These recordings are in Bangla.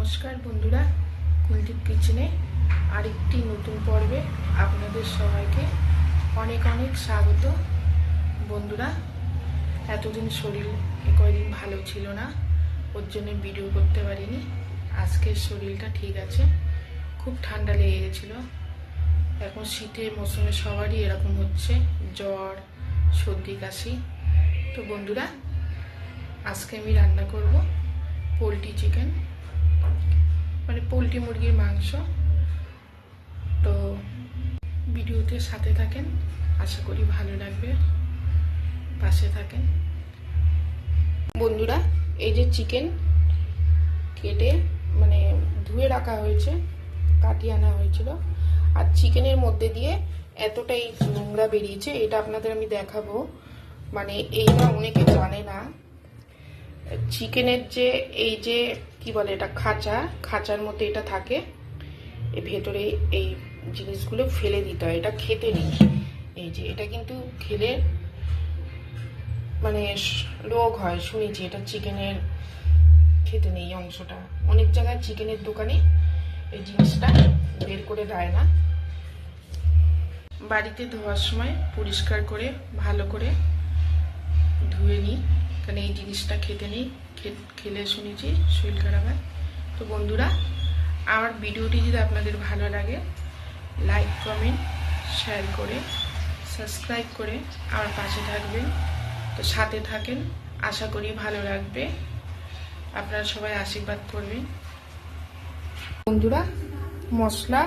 নমস্কার বন্ধুরা, কুলদীপ কিচেনে আরেকটি নতুন পর্বে আপনাদের সবাইকে অনেক অনেক স্বাগত। বন্ধুরা, এতদিন শরীর কয়দিন ভালো ছিল না, ওর জন্য ভিডিও করতে পারিনি। আজকের শরীরটা ঠিক আছে, খুব ঠান্ডা লেগে গেছিল। এখন শীতের মৌসুমে সবারই এরকম হচ্ছে, জ্বর, সর্দি, কাশি। তো বন্ধুরা, আজকে আমি রান্না করব পোলট্রি চিকেন। পোলট্রি মুরগির মাংস। তো ভিডিওতে সাথে থাকেন। আশা করি ভালো লাগবে। পাশে থাকেন। বন্ধুরা, এই যে চিকেন কেটে মানে ধুয়ে রাখা হয়েছে, কাটিয়ে আনা হয়েছিল। আর চিকেনের মধ্যে দিয়ে এতটাই নোংরা বেরিয়েছে, এটা আপনাদের আমি দেখাবো। মানে এইটা অনেকে জানে না। চিকেনের যে, এই যে কি বলে এটা, খাঁচা, খাঁচার মধ্যে এটা থাকে। এর ভেতরে এই জিনিসগুলো ফেলে দিতে হয়, এটা খেতে নেই। এই যে এটা কিন্তু খেলে মানে রোগ হয়, শুনেছি এটা চিকেনের খেতে নেই অংশটা। অনেক জায়গায় চিকেনের দোকানে এই জিনিসটা বের করে দেয় না। বাড়িতে ধোয়ার সময় পরিষ্কার করে, ভালো করে ধুয়ে নিই কারণ এই জিনিসটা খেতে নেই। খেলে শুনেছি শরীর খারাপ হয়। তো বন্ধুরা, আমার ভিডিওটি যদি আপনাদের ভালো লাগে লাইক কমেন্ট শেয়ার করে সাবস্ক্রাইব করে আমার পাশে থাকবেন। তো সাথে থাকেন, আশা করি ভালো লাগবে। আপনারা সবাই আশীর্বাদ করবেন। বন্ধুরা, মশলা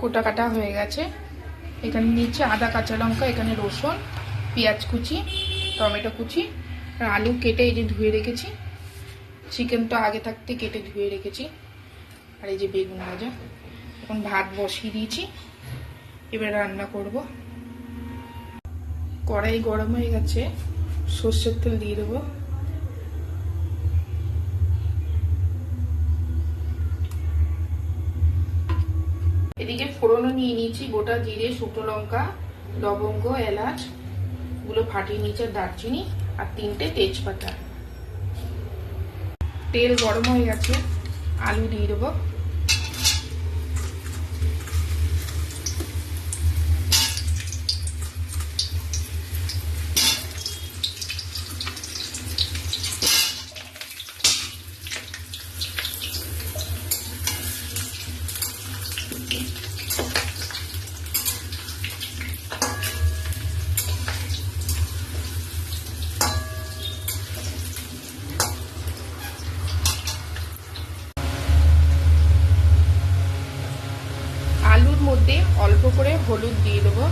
কোটা কাটা হয়ে গেছে। এখানে নিচে আদা, কাঁচা লঙ্কা, এখানে রসুন, পেঁয়াজ কুচি, টমেটো কুচি, আর আলু কেটে এই যে ধুয়ে রেখেছি। চিকেন তো আগে থাকতে কেটে ধুয়ে রেখেছি। আর এই যে বেগুন ভাজা। এখন ভাত বসিয়ে দিয়েছি। এবার রান্না করব। কড়াই গরম হয়ে গেছে। সর্ষের তেল দিয়ে দেবো। এদিকে ফোড়নও নিয়ে নিয়েছি। গোটা জিরে, শুকনো লঙ্কা, লবঙ্গ, এলাচ। গুলো ফাটিয়ে নিয়েছি দারচিনি, আর তিনটে তেজপাতা। তেল গরম হয়ে গেছে আলু দিয়ে দেবো আলুর মধ্যে অল্প করে হলুদ দিয়ে দেবো।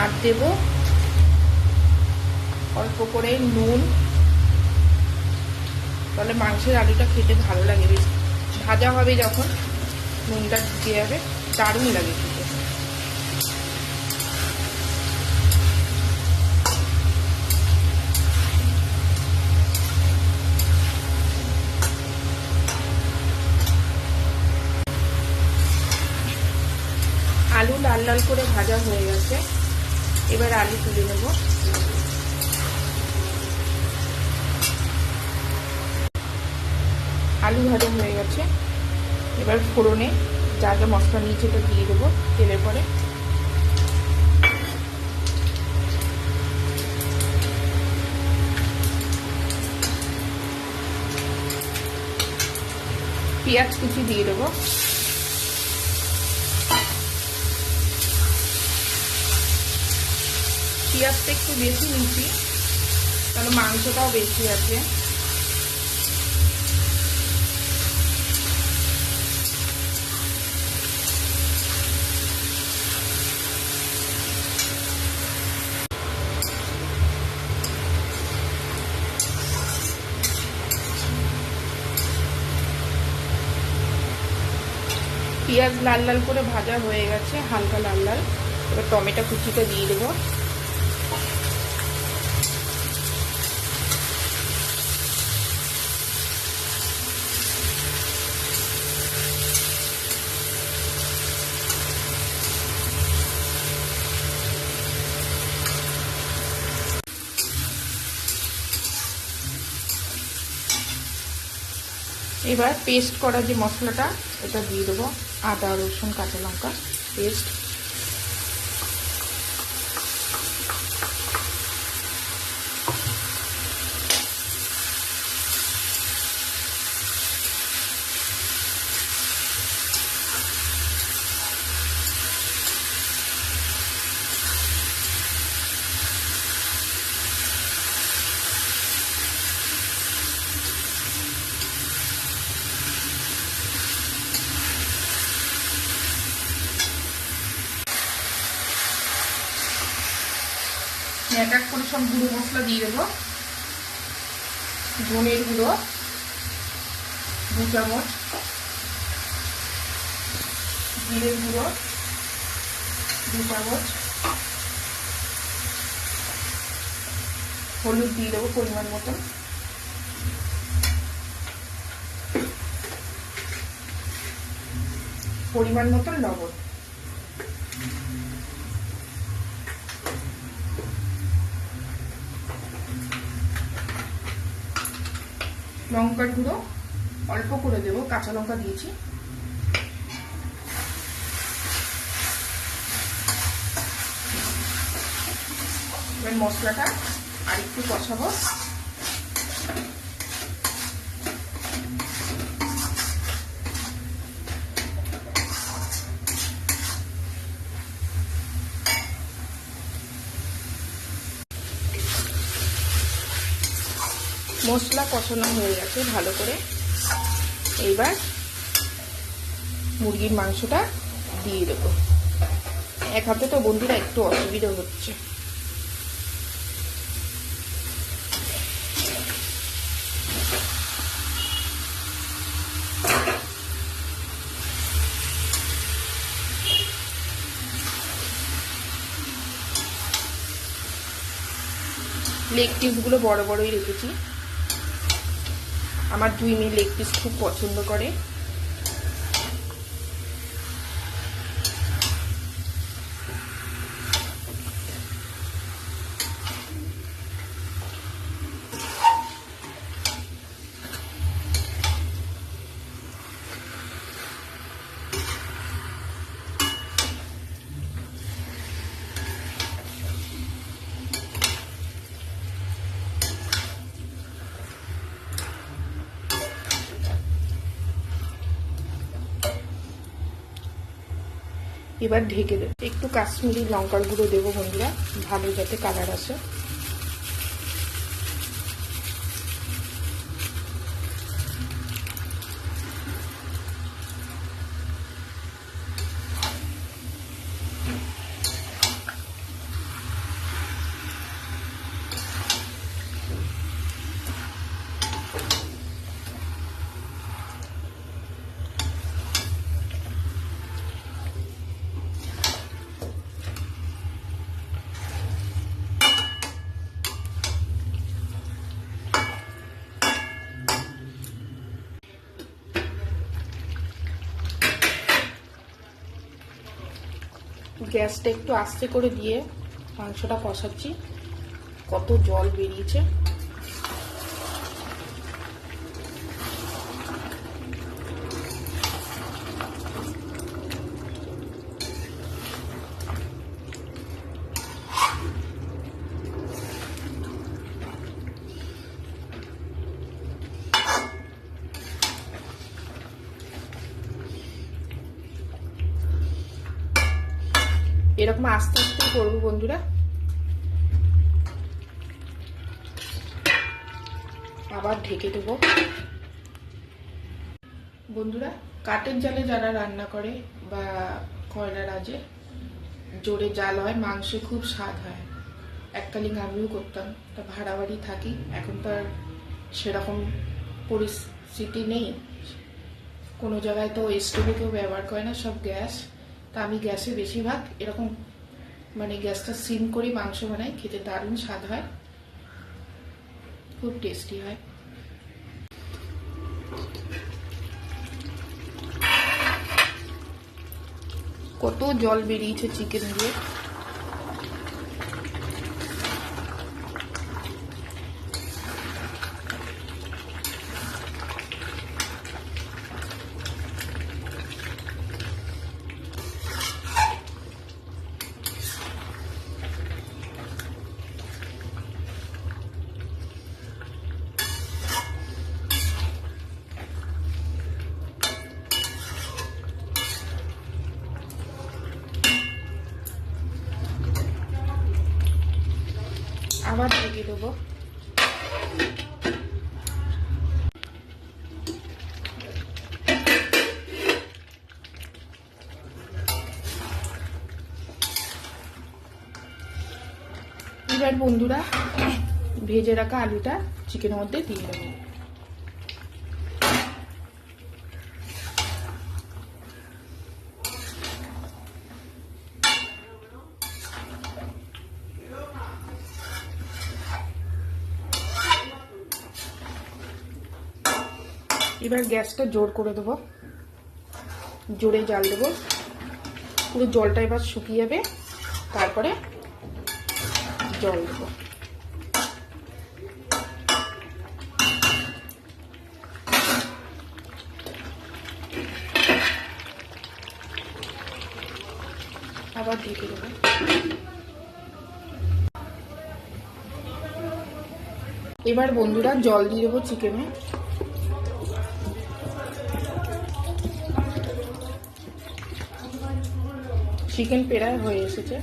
আর দেব অল্প করে নুন। তাহলে মাংসের আলুটা খেতে ভালো লাগে, বেশ ভাজা হবে যখন। নুনটা দিতে যাবে দারুণ লাগে খেতে আলু লাল লাল করে ভাজা হয়ে গেছে। এবার আলু তুলে নেব। আলু ভাজা হয়ে গেছে। এবার ফোড়নে যা যা মশলা নিয়েছে ওটা দিয়ে দেবো তেলের পরে। পেঁয়াজ কুচি দিয়ে দেবো। পেঁয়াজটা একটু বেশি নিচ্ছি, কারণ মাংসটাও বেশি আছে। পেঁয়াজ লাল লাল করে ভাজা হয়ে গেছে, হালকা লাল লাল। এবার টমেটো কুচিটা দিয়ে দেবো। এবার পেস্ট করা যে মশলাটা এটা দিয়ে দেবো আদা রসুন কাঁচা লঙ্কা পেস্ট এক এক করে সব গুঁড়ো মশলা দিয়ে দেবো। ধনের গুঁড়ো, দু চামচ। জিরের গুঁড়ো, দু চামচ। হলুদ দিয়ে দেবো পরিমাণ মতন। পরিমাণ মতন লবণ। লঙ্কার গুঁড়ো অল্প করে দেব কাঁচা লঙ্কা দিয়েছি। মশলাটা আর একটু কষাবো। মশলা কষানো হয়ে গেছে ভালো করে। এইবার মুরগির মাংসটা দিয়ে দেবো। এক হাতে তো বন্ধুরা একটু অসুবিধা হচ্ছে। লেগ পিসগুলো বড় বড়ই রেখেছি। আমার দুই মেয়ে লেগ পিস খুব পছন্দ করে। এবার ঢেকে দেবো। একটু কাশ্মীরি লঙ্কার গুঁড়ো দেবো বন্ধুরা ভালো যাতে কালার আসে। গ্যাসটা একটু আস্তে করে দিয়ে মাংসটা কষাচ্ছি। কত জল বেরিয়েছে। এরকম আস্তে আস্তে করব বন্ধুরা। আবার ঢেকে দেবো। বন্ধুরা, কাঠের জালে যারা রান্না করে বা কয়লার রাজে জোরে জাল হয়, মাংস খুব স্বাদ হয়। এককালীন আমিও করতাম, তা ভাড়া বাড়ি থাকি, এখন তো আর সেরকম পরিস্থিতি নেই। কোনো জায়গায় তো স্টোভে কেউ ব্যবহার করে না, সব গ্যাস। তা আমি গ্যাসে বেশিরভাগ এরকম মানে গ্যাসটা সিম করে মাংস বানাই, খেতে দারুণ স্বাদ হয়। খুব টেস্টি হয়। কত জল বেরিয়েছে চিকেন দিয়ে আবার ঢেকে দেবো। এবার বন্ধুরা ভেজে রাখা আলুটা চিকেনের মধ্যে দিয়ে দেবো। এবার গ্যাসটা জোর করে দেবো। জোরে জাল দেবো। পুরো জলটা এবার শুকিয়ে যাবে। তারপরে জল দেবো। আবার দেবো। এবার বন্ধুরা জল দিয়ে দেবো চিকেনে। চিকেন পেড়া হয়ে এসেছে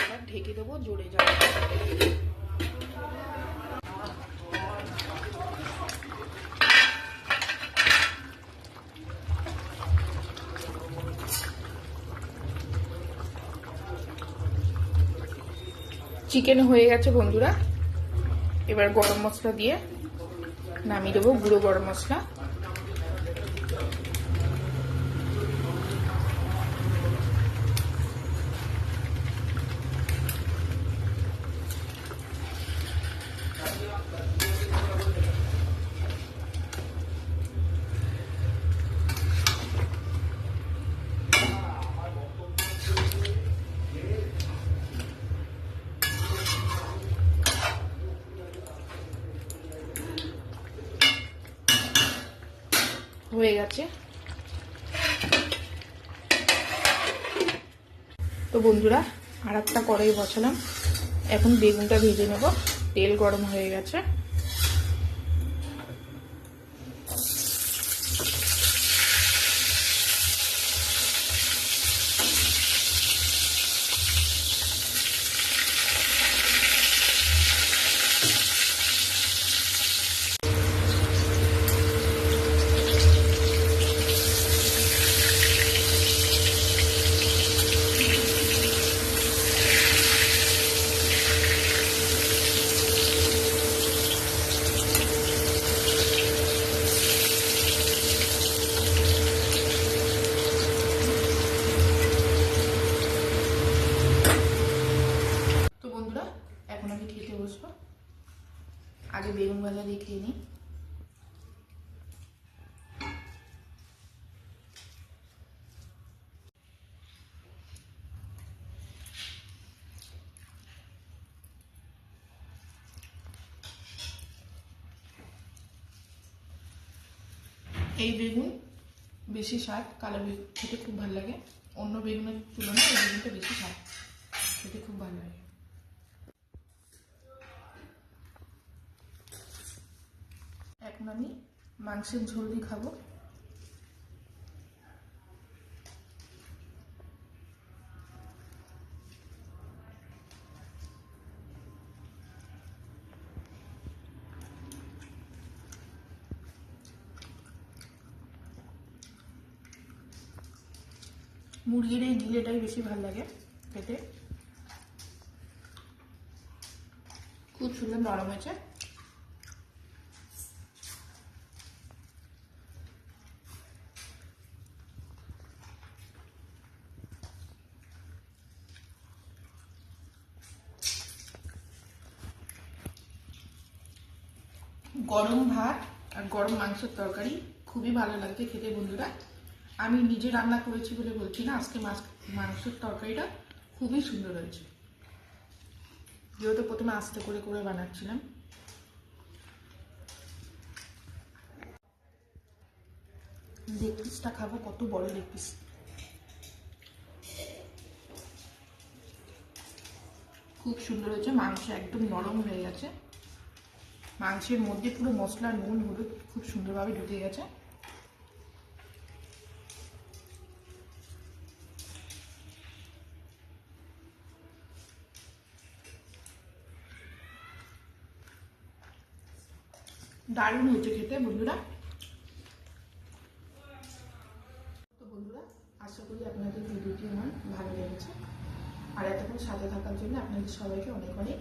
এবার ঢেকে দেবো জোরে যাবে চিকেন হয়ে গেছে বন্ধুরা। এবার গরম মশলা দিয়ে নামিয়ে দেবো গুঁড়ো গরম মশলা। হয়ে গেছে। তো বন্ধুরা আর একটা কড়াই বসালাম। এখন বেগুনটা ভেজে নেব। তেল গরম হয়ে গেছে তো বন্ধুরা এখন আমি খেতে বসবো আগে বেগুন ভাজা দিয়ে খেয়ে নিই এই বেগুন বেশি স্বাদ কালো বেগুন খেতে খুব ভালো লাগে। অন্য বেগুনের তুলনায় এই বেগুনটা বেশি স্বাদ খেতে খুব ভালো লাগে। এখন আমি মাংসের ঝোল দিয়ে খাব। মুরগির এই গিলেটাই বেশি ভালো লাগে খেতে। খুব সুন্দর নরম হয়েছে। গরম ভাত আর গরম মাংসের তরকারি খুবই ভালো লাগছে খেতে বন্ধুরা। আমি নিজে রান্না করেছি বলে বলছি না, আজকে মাছ, মাংসের তরকারিটা খুবই সুন্দর হয়েছে। যেহেতু প্রথমে আস্তে করে করে বানাচ্ছিলাম। লেগ পিসটা খাব, কত বড় লেগ পিস। খুব সুন্দর হয়েছে, মাংস একদম নরম হয়ে গেছে। মাংসের মধ্যে পুরো মশলা নুন, হলুদ খুব সুন্দরভাবে ঢুকে গেছে। দারুণ হয়েছে খেতে, বন্ধুরা। তো বন্ধুরা, আশা করি আপনাদের ভিডিওটি আমার ভালো লেগেছে। আর এতক্ষণ সাথে থাকার জন্য আপনাদের সবাইকে অনেক অনেক